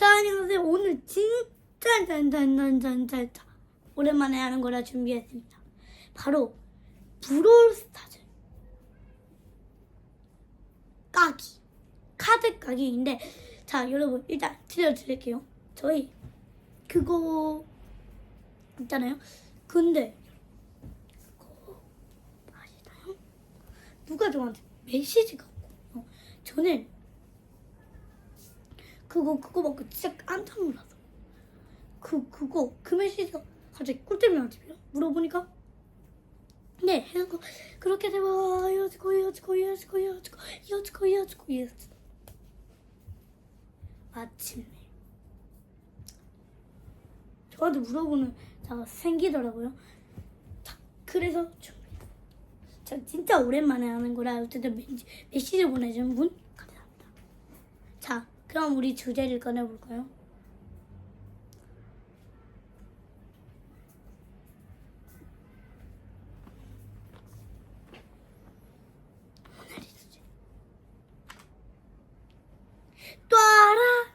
자, 안녕하세요. 오늘 진짜 짠짠짠짠짠짠 오랜만에 하는 거라 준비했습니다. 바로 브롤스타즈 까기 카드 까기인데 자 여러분 일단 들려드릴게요. 저희 그거 있잖아요. 근데 그거 아시나요? 누가 저한테 메시지가 왔고 저는 그거 그거 받고 진짜 깜짝 놀랐어. 그 그거 그 메시지가 갑자기 꿀잼이 나집니다. 물어보니까 네 해서 그렇게 되면 이어지고 이어지고 이어지고 이어지고 이어지고 이어지고 이어지고 마침내 저한테 물어보는 자가 생기더라고요. 자, 그래서 준비. 저 진짜 오랜만에 하는 거라 어쨌든 메시- 메시지 보내준 분 감사합니다. 자, 그럼 우리 주제를 꺼내볼까요? 또 알아?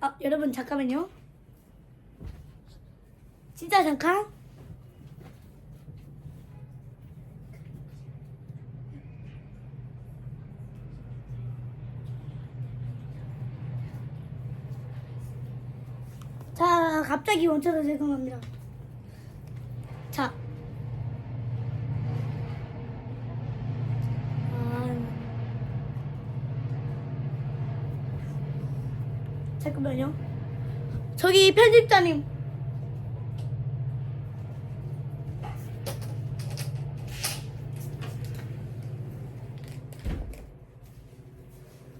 아, 여러분 잠깐만요. 진짜 잠깐. 자, 갑자기 원처럼 죄송합니다. 자. 아, 잠깐만요. 저기 편집자님.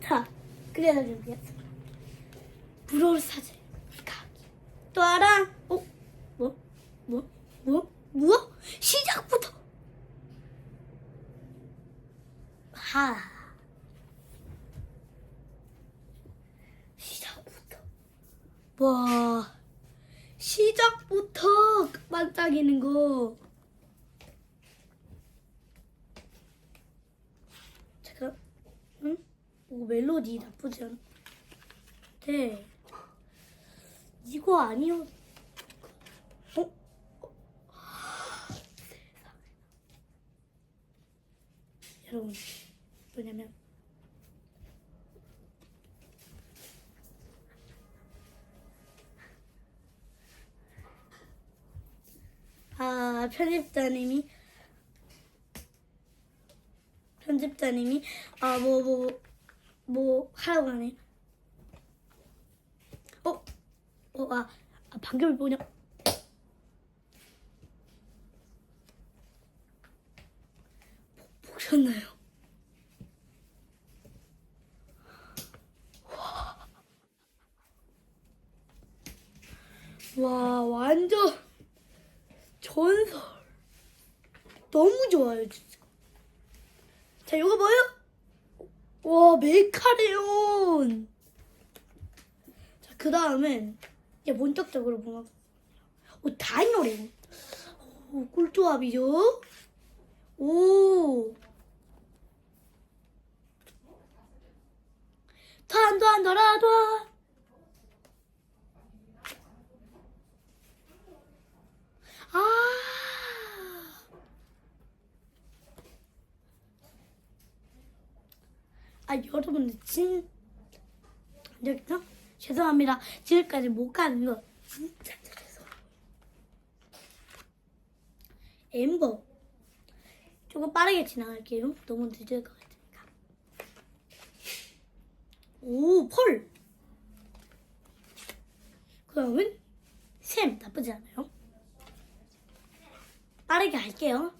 자, 그래서 준비했습니다. 브롤 사제. 또 알아? 어? 뭐? 뭐? 뭐? 뭐? 시작부터. 하. 시작부터. 와. 시작부터 반짝이는 거. 잠깐. 응? 뭐 멜로디 나쁘지 않아. 네. 이거 아니요. 어? 세상에. 여러분, 뭐냐면 아 편집자님이 편집자님이 아 뭐 뭐 뭐 하라고 하네. 어? 어, 아, 아 방금 뭐냐? 보- 보셨나요? 와, 완전 전설. 너무 좋아요, 진짜. 자, 이거 뭐예요? 와, 메카레온. 자, 그 다음엔 이제 본격적으로 보면 오, 다이노레온. 오, 꿀조합이죠? 오. 탄도안더라도 아. 아, 여러분들 진 여기서 죄송합니다. 지금까지 못 가는 거 진짜 죄송해요. 엠버 조금 빠르게 지나갈게요. 너무 늦을 것 같으니까. 오, 펄. 그러면 샘 나쁘지 않아요. 빠르게 할게요.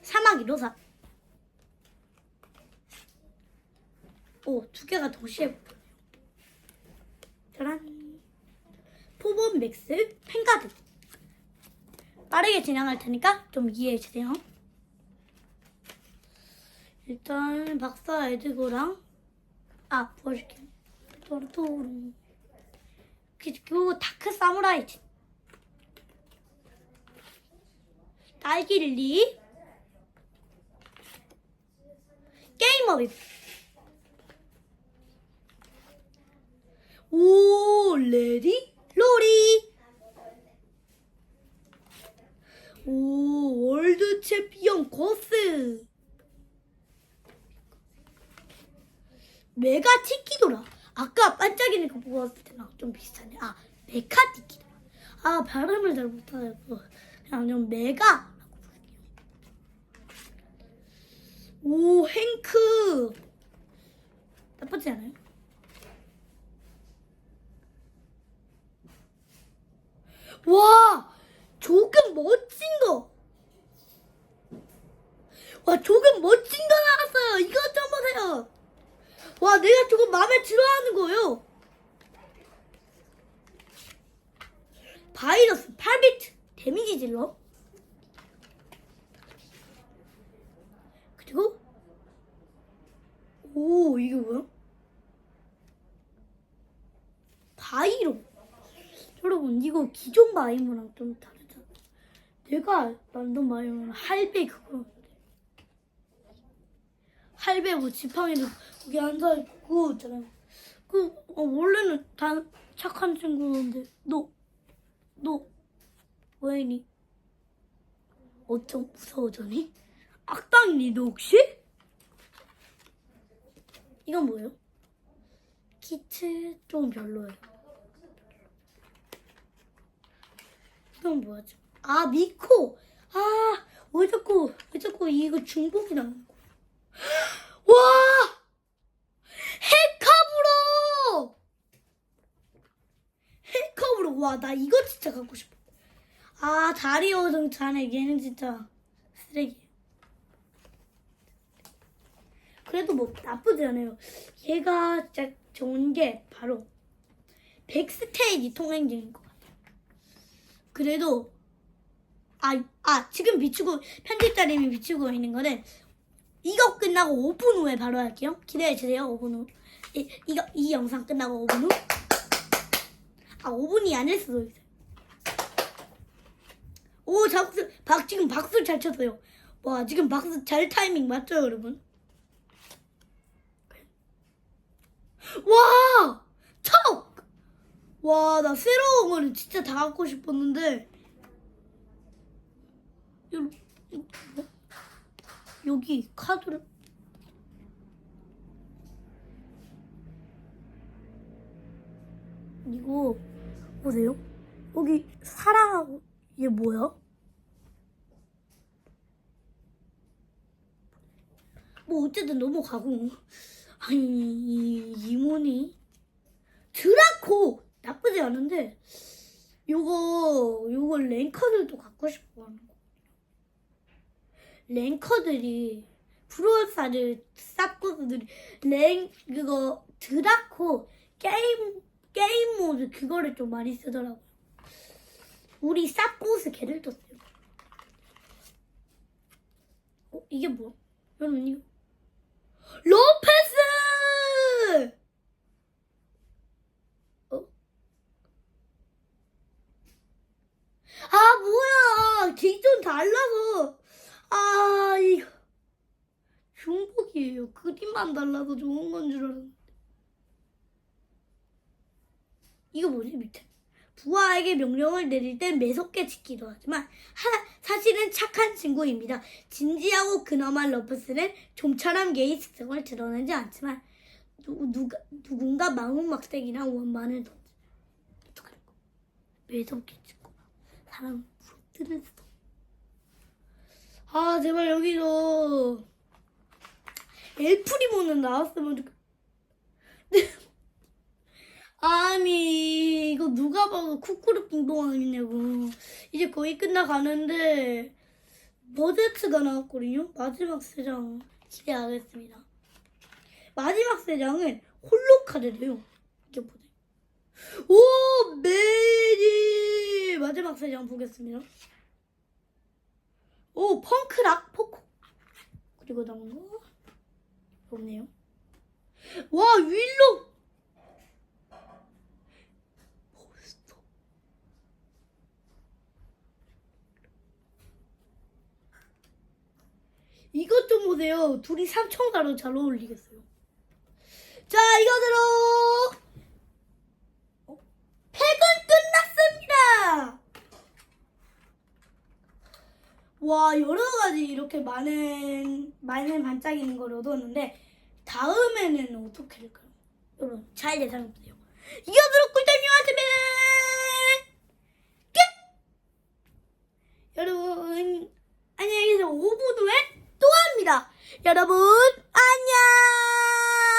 사막 이로사. 오, 두 개가 동시에 보여요. 짜란. 포본 맥스 펜가드. 빠르게 진행할 테니까 좀 이해해 주세요. 일단 박사 에드거랑 아 보여줄게 토르토르 그리고 다크 사무라이 딸기리 게이머비 오 레디 로리. 오 월드 챔피언 코스. 메가 티키도라. 아까 반짝이는 거 보았을 때랑 좀 비슷하네. 아 메카 티키도라. 아 발음을 잘 못하고 그냥 좀 부를게요. 오 행크 나쁘지 않아요? 와 조금 멋진 거. 와 조금 멋진 거 나왔어요. 이것 좀 보세요. 와 내가 조금 마음에 들어하는 거예요. 바이러스 8비트 데미지 질러. 그리고 오 이게 뭐야? 바이로. 여러분 이거 기존 마이무랑 좀 다르잖아. 내가 만든 마이무는 할배 그거였는데 할배 뭐 지팡이도 거기 앉아 있고 있잖아요. 그 어, 원래는 다 착한 친구인데 너너 왜니? 어쩜 무서워졌니? 악당이니 너 혹시? 이건 뭐예요? 키트 좀 별로예요. 이건 뭐지? 아 미코. 아왜 자꾸 왜 자꾸 이거 중복이 나는 거야? 와 헤카브로 헤카브로 와 나 이거 진짜 갖고 싶어. 아 다리오 등잔에 얘는 진짜 쓰레기. 그래도 뭐 나쁘지 않아요. 얘가 진짜 좋은 게 바로 백스테이지 통행증인 것 같아요. 그래도 아, 아 지금 비추고 편집자님이 비추고 있는 거는 이거 끝나고 5분 후에 바로 할게요. 기대해 주세요. 5분 후. 이, 이거 이 영상 끝나고 5분 후. 아 5분이 아닐 수도 있어요. 오 박수 박 지금 박수 잘 쳤어요. 와 지금 박수 잘 타이밍 맞죠 여러분? 와 척! 와, 나 새로운 거를 진짜 다 갖고 싶었는데. 요, 뭐? 여기 카드를. 이거, 보세요. 여기 사랑하고, 얘 뭐야? 뭐, 어쨌든 넘어가고. 아니, 이, 이모니? 드라코 나쁘지 않은데 요거 요거 랭커들도 갖고 싶어 하는 거 랭커들이 프로사를 쌉고들이 랭 그거 드라코 게임 게임 모드 그거를 좀 많이 쓰더라고요. 우리 쌉고스 걔를 떴어요. 어 이게 뭐야? 여러분 이거 로페스! 아 뭐야? 기존 달라서. 아 이거. 중복이에요. 그림만 달라서 좋은 건 줄 알았는데 이거 뭐지 밑에 부하에게 명령을 내릴 땐 매섭게 지키려 하지만 하, 사실은 착한 친구입니다. 진지하고 근엄한 러프스는 좀처럼 게이 특성을 드러내지 않지만 누, 누가, 누군가 원만을 던지 어떡할 거 매섭게 짓고 사람 부러뜨릴 수도 아 제발 여기서 엘프리모는 나왔으면 좋겠 아니 이거 누가 봐도 쿠쿠르 빙봉 아니냐고. 이제 거의 끝나가는데 버제트가 나왔거든요? 마지막 세장 기대하겠습니다. 마지막 세장은 홀로 카드래요. 이게 보세요 오 메리 마지막 세장 보겠습니다. 오 펑크락 포코 그리고 남은 거? 없네요. 와 윌로 이것 좀 보세요. 둘이 삼총사로 잘 어울리겠어요. 자 이거대로 어? 팩은 끝났습니다. 와 여러 가지 이렇게 많은 많은 반짝이는 걸 얻었는데 다음에는 어떻게 할까요? 여러분 잘 예상해 보세요. 이어들어 꿀잼이었으면 끝. 여러분 안녕히 계세요. 5부 후에 또 합니다. 여러분 안녕.